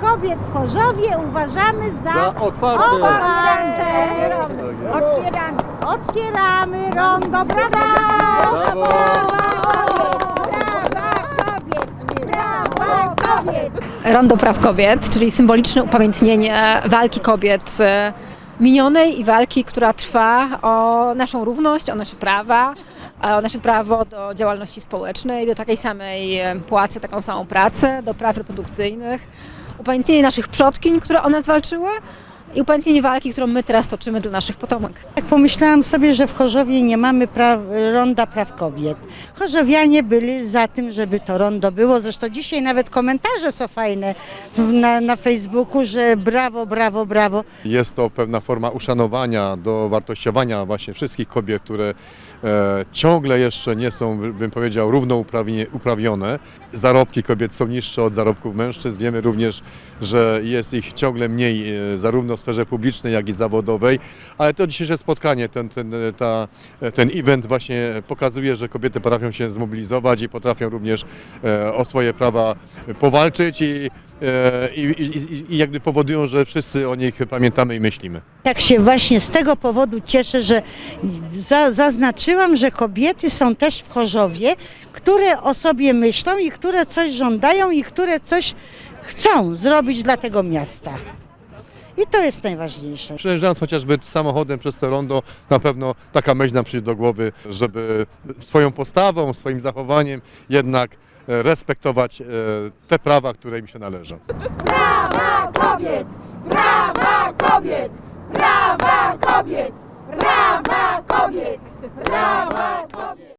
kobiet w Chorzowie uważamy za, Za otwarte. otwarte. Otwieramy. Otwieramy rondo, brawa! Brawo! Rondo Praw Kobiet, czyli symboliczne upamiętnienie walki kobiet e, minionej i walki, która trwa o naszą równość, o nasze prawa, o nasze prawo do działalności społecznej, do takiej samej e, płacy, taką samą pracę, do praw reprodukcyjnych. Upamiętnienie naszych przodkiń, które o nas walczyły i upamiętnienie walki, którą my teraz toczymy dla naszych potomek. Tak pomyślałam sobie, że w Chorzowie nie mamy praw, ronda praw kobiet. Chorzowianie byli za tym, żeby to rondo było. Zresztą dzisiaj nawet komentarze są fajne na, na Facebooku, że brawo, brawo, brawo. Jest to pewna forma uszanowania, dowartościowania właśnie wszystkich kobiet, które e, ciągle jeszcze nie są, bym powiedział, równouprawnione. Zarobki kobiet są niższe od zarobków mężczyzn. Wiemy również, że jest ich ciągle mniej e, zarówno w sferze publicznej, jak i zawodowej. Ale to dzisiejsze spotkanie, ten, ten, ta, ten event właśnie pokazuje, że kobiety potrafią się zmobilizować i potrafią również e, o swoje prawa powalczyć i, e, i, i, i jakby powodują, że wszyscy o nich pamiętamy i myślimy. Tak się właśnie z tego powodu cieszę, że za, zaznaczyłam, że kobiety są też w Chorzowie, które o sobie myślą i które coś żądają i które coś chcą zrobić dla tego miasta. I to jest najważniejsze. Przejeżdżając chociażby samochodem przez to rondo, na pewno taka myśl nam przyjdzie do głowy, żeby swoją postawą, swoim zachowaniem jednak e, respektować e, te prawa, które im się należą. Brawa kobiet! Brawa kobiet! Brawa kobiet! Brawa kobiet! Brawa kobiet!